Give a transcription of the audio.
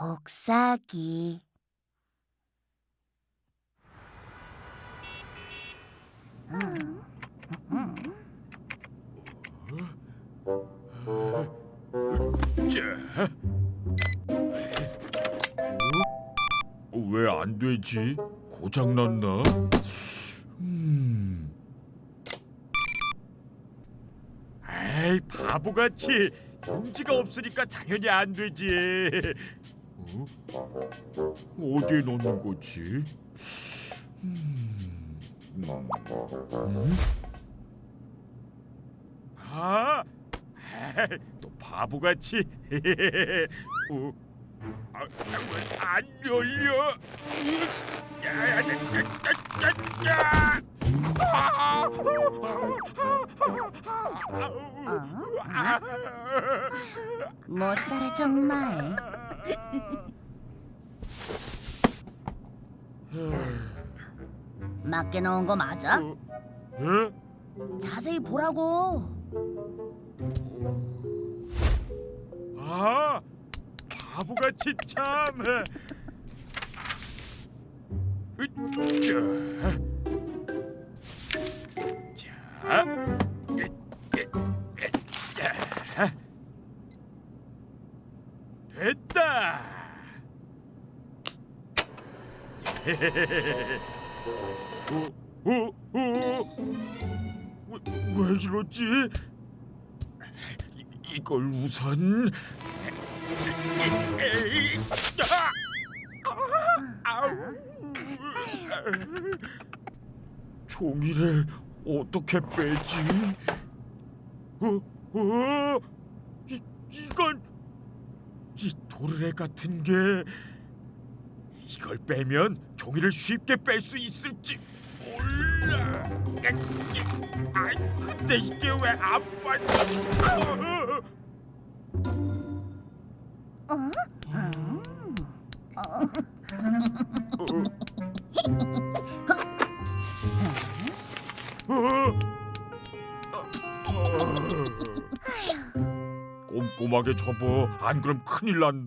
복사기. 어? 왜 안 되지? 고장 났나? 음. 에이 바보같이 용지가 없으니까 당연히 안 되지. 어? 어디에 넣는 거지? 음. 음? 아, 에이, 또 바보같이. 어? 아, 아, 안 열려. 야, 야, 야, 야, 야, 야. 아, 아, 못 살아 정말. 맞게 넣은 거 맞아? 어? 에? 자세히 보라고. 아, 바보같이 참. 으쌰. 됐다. 어, 어, 어. 왜, 왜 이러지? 이, 이걸 우선 에이, 아! 아우. 종이를 어떻게 빼지? 어, 어, 이, 이건 이 도르래 같은 게 이걸 빼면 종이를 쉽게 뺄 수 있을지 몰라. 아, 근데 이게 왜 안 빠져? 어? 음. 꼼꼼하게 접어 안 그럼 큰일 난다.